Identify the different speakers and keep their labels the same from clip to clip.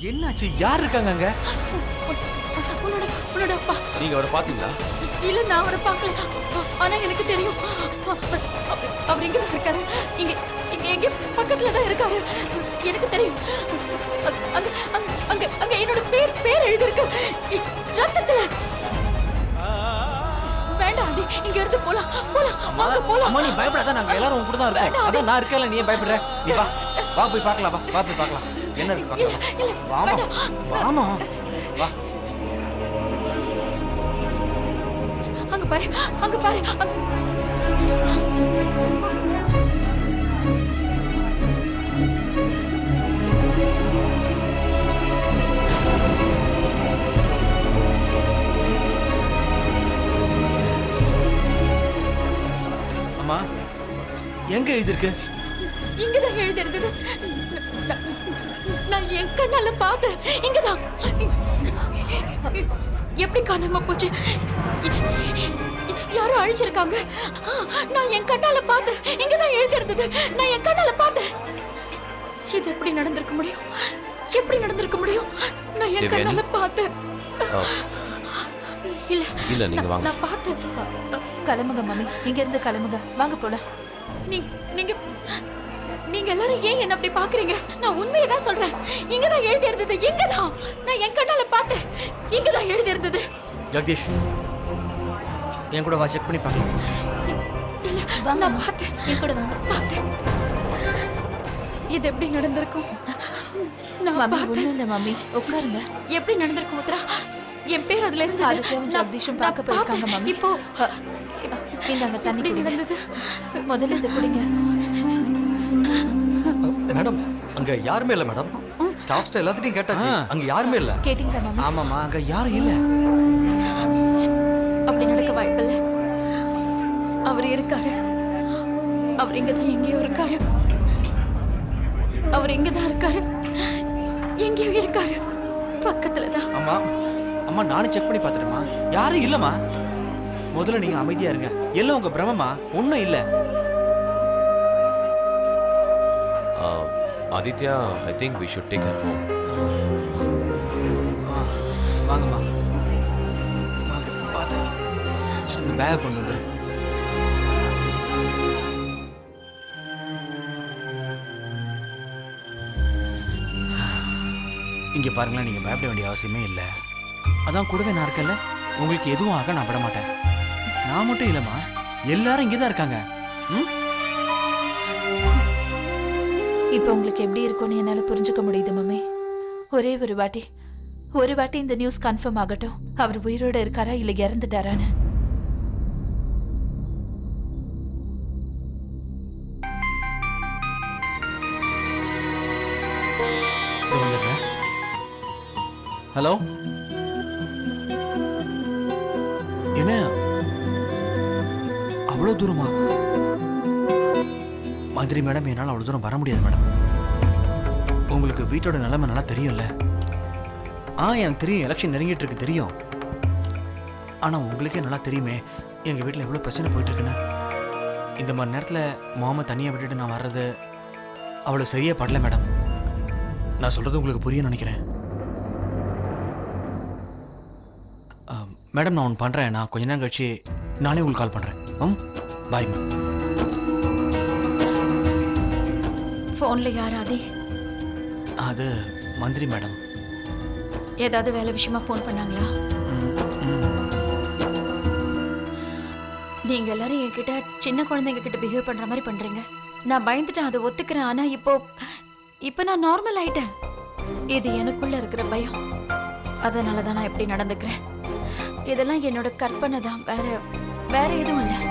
Speaker 1: என்னாச்சு? யார் இருக்காங்க அங்க?
Speaker 2: உன்னோட உன்னோட அப்பா.
Speaker 1: நீங்க அவரை பாத்தீங்களா
Speaker 2: இல்ல நான் அவரை பார்க்கல. ஆனா எனக்கு தெரியும். அவர் இங்க தான் இருக்காரு. இங்க இங்க எங்க பக்கத்துல தான் இருக்காரு. எனக்கு தெரியும். அங்க அங்க அங்க- என்னோட பேர் பேர் எழுதிருக்கு ரத்தத்துல. வேண்டாம் ஆதி இங்க இருந்து போலாம். போலாம். வாங்க போலாம்.
Speaker 1: அம்மா நீ பயப்படாத. நாங்க எல்லாரும் உங்க கூட தான் இருக்கோம். அதான் நான் இருக்கல நீ பயப்படுற. நீ வா. வா போய் பார்க்கலாம் வா. வா போய் பார்க்கலாம். என்ன இருக்கு பார்க்கலாம் வாமா. வாமா. வா.
Speaker 2: அங்க பாரு அங்க பாரு
Speaker 1: அம்மா எங்க எழுதிருக்கு
Speaker 2: இங்கதான் எழுதிருந்தது நான் என் கண்ணால பார்த்தேன். இங்கதான். எப்படி காணாம போச்சு? யாரோ அழிச்சிருக்காங்க. நான் என் கண்ணால பார்த்தேன். இங்கதான் எழுதிருந்தது நான் என் கண்ணால பார்த்தேன். இது எப்படி நடந்திருக்க முடியும்? எப்படி நடந்திருக்க முடியும்? நான் என்? கண்ணால பார்த்தேன். இல்ல.
Speaker 3: இல்ல நீங்க
Speaker 2: நான்-
Speaker 3: வாங்க.
Speaker 2: நான் பார்த்தேன்.
Speaker 4: கிளம்புங்க மம்மி. இங்க இருந்து கிளம்புங்க வாங்க போலாம்.
Speaker 2: நீ நீங்க நீங்க எல்லாரும் ஏன் என்ன அப்படி பாக்குறீங்க? நான் உண்மையை தான் சொல்றேன். இங்க தான் எழுதி இருந்தது இங்க தான் நான் என் கண்ணால பார்த்தேன். இங்க தான் எழுதி இருந்தது
Speaker 1: ஜெகதீஷ் என் கூட வா செக் பண்ணி பார்க்கலாம்
Speaker 2: இல்ல நான் பார்த்தேன். என் கூட வாங்க. பார்த்தேன். இது எப்படி நடந்திருக்கும்? நான் பார்த்தேன்.
Speaker 4: இல்ல மம்மி. உட்காருங்க.
Speaker 2: எப்படி நடந்திருக்கும் உத்ரா என் பேர் அதுல இருந்து
Speaker 4: ஆதித்யாவும் ஜெகதீஷும் பார்க்க போயிருக்காங்க, மம்மி.
Speaker 2: இப்போ
Speaker 4: இந்தாங்க தண்ணி
Speaker 2: நடந்தது?
Speaker 4: முதல்ல இது குடிங்க.
Speaker 5: மேடம் அங்க யாருமே இல்ல மேடம். ஸ்டாஃப்ஸ் எல்லாத்தையும் கேட்டாச்சு.
Speaker 1: ஆ.
Speaker 5: அங்க யாருமே இல்ல.
Speaker 4: கேட்டீங்களா மம்மி
Speaker 1: ஆமாம்மா அங்க யாரும் இல்ல.
Speaker 2: அப்படி நடக்க வாய்ப்பில்லை அவர் இருக்காரு. அவர் இங்கதான் எங்கேயோ இருக்காரு. அவர் இங்கதான் இருக்காரு. எங்கேயோ இருக்காரு. பக்கத்துல தான்
Speaker 1: அம்மா அம்மா நானும் செக் பண்ணி பார்த்துட்டேம்மா. யாரும் இல்லம்மா. முதல்ல நீங்க அமைதியா இருங்க. எல்லாம் உங்க பிரமமா ஒண்ணும் இல்ல.
Speaker 3: Aditya I think we should take her home
Speaker 1: வாங்கம்மா. வாங்க பார்த்து. சரி, பேக் கொண்டு வந்துரு இங்க பாருங்களேன் நீங்க பயப்பட வேண்டிய அவசியமே இல்லை. அதான் கூடவே நான் இருக்கேன்ல. உங்களுக்கு எதுவும் ஆக நான் விட மாட்டேன். நான் மட்டும் இல்லைம்மா எல்லாரும் இங்கே தான் இருக்காங்க. ம்?
Speaker 4: இப்போ உங்களுக்கு எப்படி இருக்கும்னு என்னால் புரிஞ்சுக்க முடியுது மம்மி. ஒரே ஒரு வாட்டி ஒரு வாட்டி இந்த நியூஸ் கன்ஃபார்ம் ஆகட்டும். அவர் உயிரோட இருக்காரா இல்லை இறந்துட்டாரான்னு?
Speaker 1: ஹலோ? என்ன? அவ்வளோ தூரமா? மந்திரி மேடம் என்னால் அவ்வளோ தூரம் வர முடியாது மேடம் உங்களுக்கு வீட்டோட நிலைமை நல்லா தெரியும்ல? ஆ எனக்கு தெரியும் எலெக்ஷன் நெருங்கிட்டு இருக்கு தெரியும். ஆனால் உங்களுக்கே நல்லா தெரியுமே எங்கள் வீட்டில் எவ்வளோ பிரச்சனை போயிட்டுருக்குன்னு இந்த மாதிரி நேரத்தில் மாமா தனியாக விட்டுட்டு நான் வர்றது அவ்வளோ சரியாக படல மேடம் நான் சொல்கிறது உங்களுக்கு புரியும் நினைக்கிறேன். மேடம் நான் ஒன்று பண்ணுறேன் நான் கொஞ்ச நேரம் கழிச்சு நானே உங்களுக்கு கால் பண்ணுறேன் ம்? பாய் மேம்
Speaker 2: போன்ல யாராதி
Speaker 1: அது மந்திரி மேடம்.
Speaker 2: ஏதாவது வேலை விஷயமா ஃபோன் பண்ணாங்களா?
Speaker 1: ம், ம்.
Speaker 2: நீங்க எல்லாரும் என்கிட்ட சின்ன குழந்தைங்க கிட்ட பிஹேவ் பண்ற மாதிரி பண்றீங்க. நான் பயந்துட்டேன் அதை ஒத்துக்கிறேன். ஆனா இப்போ இப்போ நான் நார்மல் ஆயிட்டேன். இது எனக்குள்ள இருக்கிற பயம். அதனால தான் நான் இப்படி நடந்துக்கிறேன். இதெல்லாம் என்னோட கற்பனை தான். வேற வேற எதுவும் இல்லை.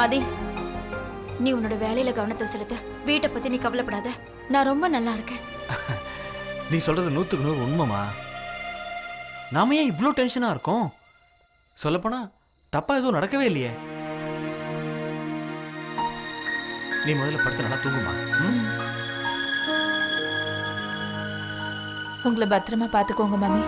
Speaker 2: ஆதி நீ உன்னோட வேலையில கவனத்தை செலுத்த. வீட்டை பத்தி நீ கவலைப்படாத. நான் ரொம்ப நல்லா இருக்கேன்.
Speaker 1: நீ சொல்றது நூற்றுக்கு நூறு உண்மைமா நாம ஏன் இவ்வளோ டென்ஷனாக இருக்கோம்? சொல்லப்போனா தப்பாக எதுவும் நடக்கவே இல்லையே. நீ முதல்ல படுத்து நல்லா தூங்குமா.
Speaker 4: உங்களை பத்திரமா பாத்துக்கோங்க மம்மி.